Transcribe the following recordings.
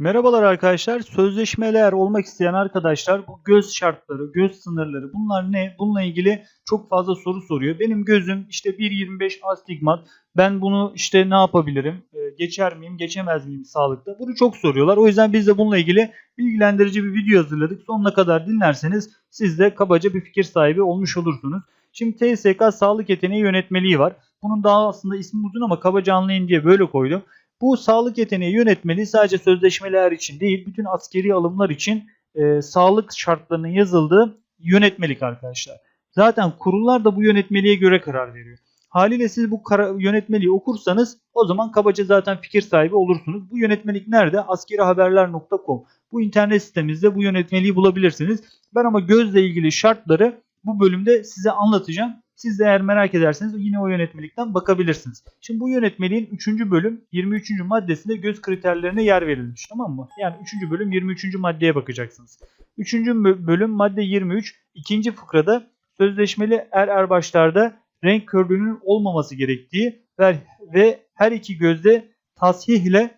Merhabalar arkadaşlar. Sözleşmeler olmak isteyen arkadaşlar bu göz şartları, göz sınırları bunlar ne? Bununla ilgili çok fazla soru soruyor. Benim gözüm işte 1.25 astigmat. Ben bunu işte ne yapabilirim? Ee, geçer miyim, geçemez miyim sağlıkta? Bunu çok soruyorlar. O yüzden biz de bununla ilgili bilgilendirici bir video hazırladık. Sonuna kadar dinlerseniz siz de kabaca bir fikir sahibi olmuş olursunuz. Şimdi TSK sağlık yeteneği yönetmeliği var. Bunun daha aslında ismi uzun ama kabaca anlayın diye böyle koydum. Bu sağlık yeteneği yönetmeliği sadece sözleşmeler için değil, bütün askeri alımlar için e, sağlık şartlarının yazıldığı yönetmelik arkadaşlar. Zaten kurullar da bu yönetmeliğe göre karar veriyor. Haliyle siz bu yönetmeliği okursanız o zaman kabaca zaten fikir sahibi olursunuz. Bu yönetmelik nerede? askerihaberler.com Bu internet sitemizde bu yönetmeliği bulabilirsiniz. Ben ama gözle ilgili şartları bu bölümde size anlatacağım. Siz de eğer merak ederseniz yine o yönetmelikten bakabilirsiniz. Şimdi bu yönetmeliğin 3. bölüm 23. maddesinde göz kriterlerine yer verilmiş tamam mı? Yani 3. bölüm 23. maddeye bakacaksınız. 3. bölüm madde 23 ikinci fıkrada sözleşmeli er erbaşlarda renk körlüğünün olmaması gerektiği ve, ve her iki gözde tasih ile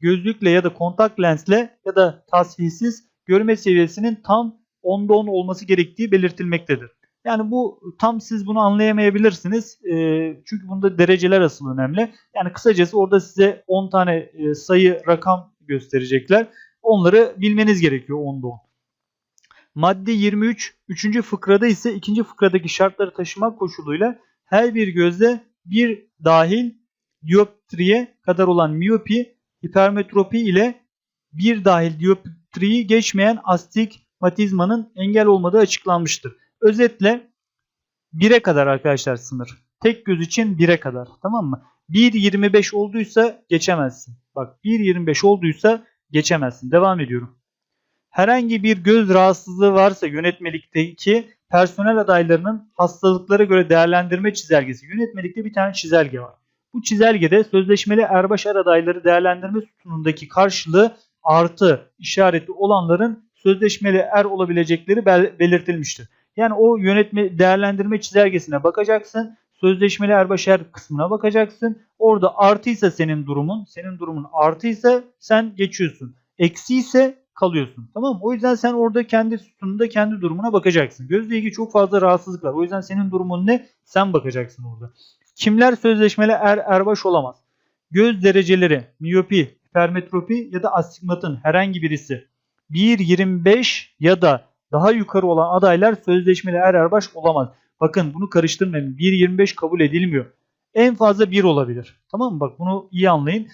gözlükle ya da kontak lensle ya da tasihsiz görme seviyesinin tam 10'da 10 olması gerektiği belirtilmektedir. Yani bu tam siz bunu anlayamayabilirsiniz. E, çünkü bunda dereceler asıl önemli. Yani kısacası orada size 10 tane e, sayı rakam gösterecekler. Onları bilmeniz gerekiyor 10'da 10. Madde 23 3. fıkrada ise 2. fıkradaki şartları taşımak koşuluyla her bir gözde bir dahil dioptriye kadar olan miyopi, hipermetropi ile bir dahil dioptriyi geçmeyen astigmatizmanın engel olmadığı açıklanmıştır. Özetle 1'e kadar arkadaşlar sınır. Tek göz için 1'e kadar. Tamam mı? 1.25 olduysa geçemezsin. Bak 1.25 olduysa geçemezsin. Devam ediyorum. Herhangi bir göz rahatsızlığı varsa yönetmelikteki personel adaylarının hastalıklara göre değerlendirme çizelgesi. Yönetmelikte bir tane çizelge var. Bu çizelgede sözleşmeli erbaşar adayları değerlendirme sütunundaki karşılığı artı işareti olanların sözleşmeli er olabilecekleri belirtilmiştir. Yani o yönetme değerlendirme çizelgesine bakacaksın. Sözleşmeli erbaşer kısmına bakacaksın. Orada artıysa senin durumun, senin durumun artıysa sen geçiyorsun. Eksi ise kalıyorsun. Tamam mı? O yüzden sen orada kendi sütununda kendi durumuna bakacaksın. Gözle ilgili çok fazla rahatsızlık var. O yüzden senin durumun ne? Sen bakacaksın orada. Kimler sözleşmeli er erbaş olamaz? Göz dereceleri, miyopi, hipermetropi ya da astigmatın herhangi birisi 1.25 ya da daha yukarı olan adaylar sözleşmeli er erbaş olamaz. Bakın bunu karıştırmayın. 1.25 kabul edilmiyor. En fazla 1 olabilir. Tamam mı? Bak bunu iyi anlayın.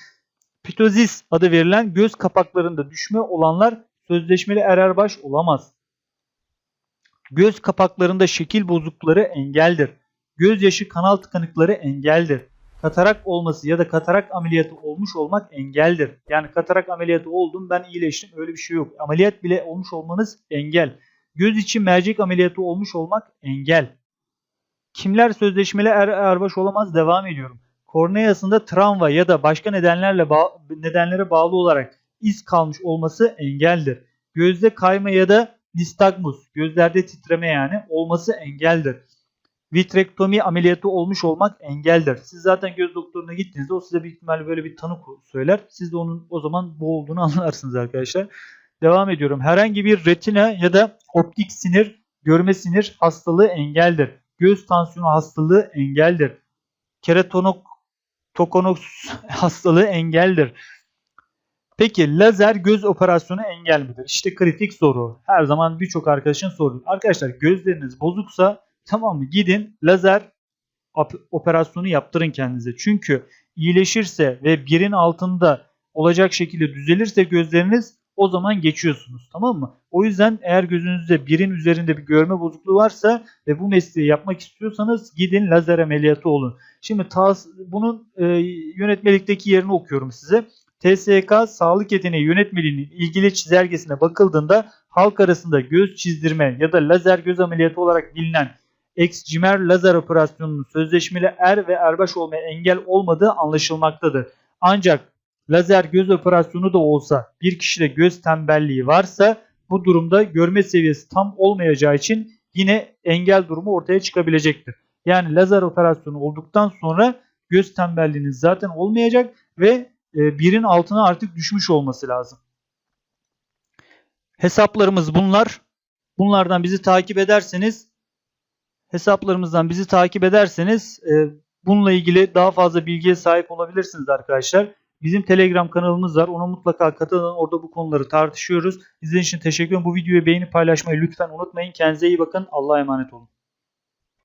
Pitozis adı verilen göz kapaklarında düşme olanlar sözleşmeli er erbaş olamaz. Göz kapaklarında şekil bozuklukları engeldir. Gözyaşı kanal tıkanıkları engeldir katarak olması ya da katarak ameliyatı olmuş olmak engeldir. Yani katarak ameliyatı oldum ben iyileştim öyle bir şey yok. Ameliyat bile olmuş olmanız engel. Göz içi mercek ameliyatı olmuş olmak engel. Kimler sözleşmeli er erbaş olamaz devam ediyorum. Korneasında travma ya da başka nedenlerle ba nedenlere bağlı olarak iz kalmış olması engeldir. Gözde kayma ya da nistagmus, gözlerde titreme yani olması engeldir vitrektomi ameliyatı olmuş olmak engeldir. Siz zaten göz doktoruna gittiğinizde o size bir ihtimalle böyle bir tanı söyler. Siz de onun o zaman bu olduğunu anlarsınız arkadaşlar. Devam ediyorum. Herhangi bir retina ya da optik sinir, görme sinir hastalığı engeldir. Göz tansiyonu hastalığı engeldir. Keratonok tokonok hastalığı engeldir. Peki lazer göz operasyonu engel midir? İşte kritik soru. Her zaman birçok arkadaşın soruyor. Arkadaşlar gözleriniz bozuksa Tamam mı? Gidin lazer operasyonu yaptırın kendinize. Çünkü iyileşirse ve birin altında olacak şekilde düzelirse gözleriniz o zaman geçiyorsunuz. Tamam mı? O yüzden eğer gözünüzde birin üzerinde bir görme bozukluğu varsa ve bu mesleği yapmak istiyorsanız gidin lazer ameliyatı olun. Şimdi bunun e, yönetmelikteki yerini okuyorum size. TSK sağlık yeteneği yönetmeliğinin ilgili çizelgesine bakıldığında halk arasında göz çizdirme ya da lazer göz ameliyatı olarak bilinen ekscimer lazer operasyonunun sözleşmeli er ve erbaş olmaya engel olmadığı anlaşılmaktadır. Ancak lazer göz operasyonu da olsa bir kişide göz tembelliği varsa bu durumda görme seviyesi tam olmayacağı için yine engel durumu ortaya çıkabilecektir. Yani lazer operasyonu olduktan sonra göz tembelliğiniz zaten olmayacak ve e, birin altına artık düşmüş olması lazım. Hesaplarımız bunlar. Bunlardan bizi takip ederseniz hesaplarımızdan bizi takip ederseniz e, bununla ilgili daha fazla bilgiye sahip olabilirsiniz arkadaşlar. Bizim Telegram kanalımız var. Ona mutlaka katılın. Orada bu konuları tartışıyoruz. İzlediğiniz için teşekkür ederim. Bu videoyu beğenip paylaşmayı lütfen unutmayın. Kendinize iyi bakın. Allah'a emanet olun.